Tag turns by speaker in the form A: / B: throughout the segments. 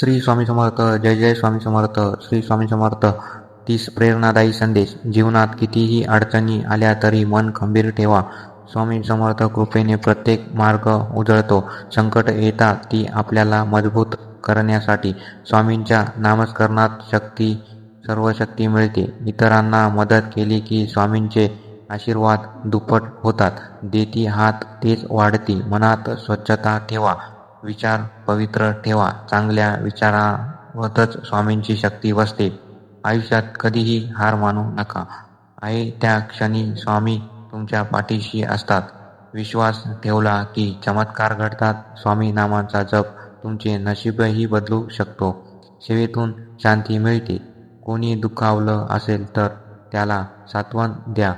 A: श्री स्वामी समर्थ जय जय स्वामी समर्थ श्री स्वामी समर्थ. तीस प्रेरणादायी संदेश. जीवनात कितीही अडचणी आल्या तरी मन खंबीर ठेवा. स्वामी समर्थ कृपेने प्रत्येक मार्ग उजळतो. संकट येतात ती आपल्याला मजबूत करण्यासाठी स्वामींच्या नामस्करणात शक्ती सर्व शक्ती मिळते. इतरांना मदत केली की स्वामींचे आशीर्वाद दुप्पट होतात. देती हात तेच वाढती. मनात स्वच्छता ठेवा. विचार पवित्र ठेवा. चांगल्या विचारावरच स्वामींची शक्ती बसते. आयुष्यात कधीही हार मानू नका. आहे त्या क्षणी स्वामी तुमच्या पाठीशी असतात. विश्वास ठेवला की चमत्कार घडतात. स्वामी नामाचा जप तुमचे नशीबही बदलू शकतो. सेवेतून शांती मिळते. कोणी दुखावलं असेल तर त्याला सात्वन द्या.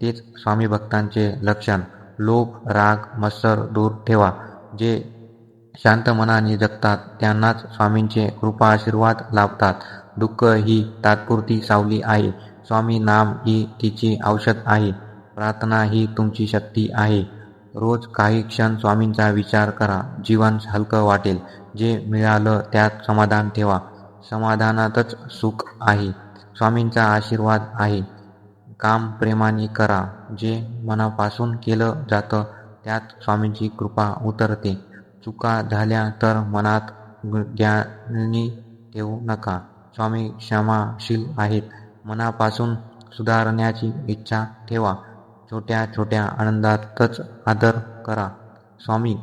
A: तेच स्वामी भक्तांचे लक्षण. लोभ राग मत्सर दूर ठेवा. जे शांत मनाने जगतात. त्यांनाच स्वामींचे कृपा आशीर्वाद लाभतात. दुःख ही तात्पुरती सावली आहे. स्वामी नाम ही तिची औषध आहे. प्रार्थना ही तुमची शक्ती आहे. रोज काही क्षण स्वामींचा विचार करा. जीवन हलकं वाटेल. जे मिळालं त्यात समाधान ठेवा. समाधानातच सुख आहे. स्वामींचा आशीर्वाद आहे. काम प्रेमाने करा. जे मनापासून केलं जातं त्यात स्वामींची कृपा उतरते. चुका झाल्या तर मनात ज्ञानी ठेवू नका. स्वामी क्षमाशील आहेत. मनापासून सुधारण्याची इच्छा ठेवा. छोट्या छोट्या आनंदातच आदर करा. स्वामी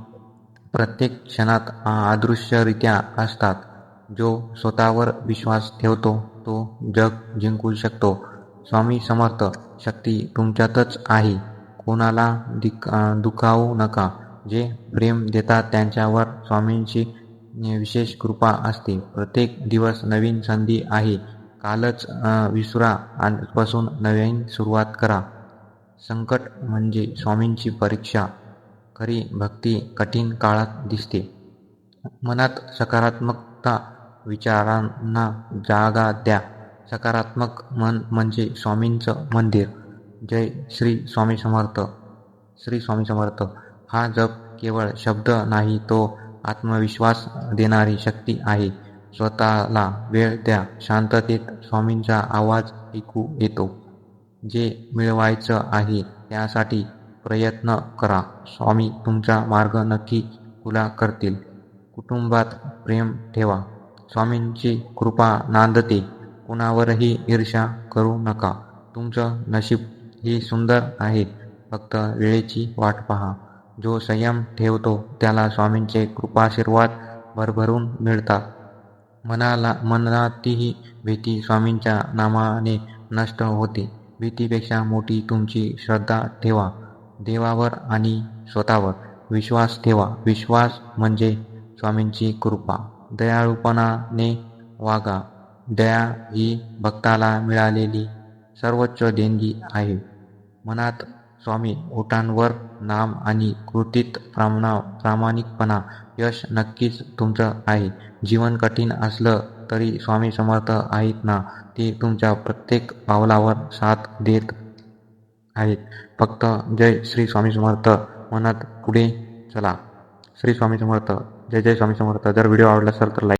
A: प्रत्येक क्षणात अदृश्यरित्या असतात. जो स्वतःवर विश्वास ठेवतो तो जग जिंकू शकतो. स्वामी समर्थ शक्ती तुमच्यातच आहे. कोणाला दिक दुखावू नका. जे प्रेम देतात त्यांच्यावर स्वामींची विशेष कृपा असते. प्रत्येक दिवस नवीन संधी आहे. कालच विसरा आजपासून नवीन सुरुवात करा. संकट म्हणजे स्वामींची परीक्षा. खरी भक्ती कठीण काळात दिसते. मनात सकारात्मकता विचारांना जागा द्या. सकारात्मक मन म्हणजे स्वामींचं मंदिर. जय श्री स्वामी समर्थ. श्री स्वामी समर्थ. हा जप केवळ शब्द नाही तो आत्मविश्वास देणारी शक्ती आहे. स्वतःला वेळ द्या शांततेत स्वामींचा आवाज ऐकू येतो. जे मिळवायचं आहे त्यासाठी प्रयत्न करा. स्वामी तुमचा मार्ग नक्की खुला करतील. कुटुंबात प्रेम ठेवा. स्वामींची कृपा नांदते. कुणावरही ईर्षा करू नका. तुमचं नशीब ही सुंदर आहे. फक्त वेळेची वाट पहा. जो संयम ठेवतो त्याला स्वामींचे कृपाशीर्वाद भरभरून मिळतात. मनाला मनातही भीती स्वामींच्या नामाने नष्ट होते. भीतीपेक्षा मोठी तुमची श्रद्धा ठेवा. देवावर आणि स्वतःवर विश्वास ठेवा. विश्वास म्हणजे स्वामींची कृपा. दयाळूपणाने वागा. दया ही भक्ताला मिळालेली सर्वोच्च देणगी आहे. मनात स्वामी ओटांवर नाम आणि कृतीत प्रामणा प्रामाणिकपणा यश नक्कीच तुमचं आहे. जीवन कठीण असलं तरी स्वामी समर्थ आहेत ना? ते तुमच्या प्रत्येक पावलावर साथ देत आहेत. फक्त जय श्री स्वामी समर्थ. म्हणत पुढे चला. श्री स्वामी समर्थ. जय जय स्वामी समर्थ. जर व्हिडिओ आवडला असेल तर लाईक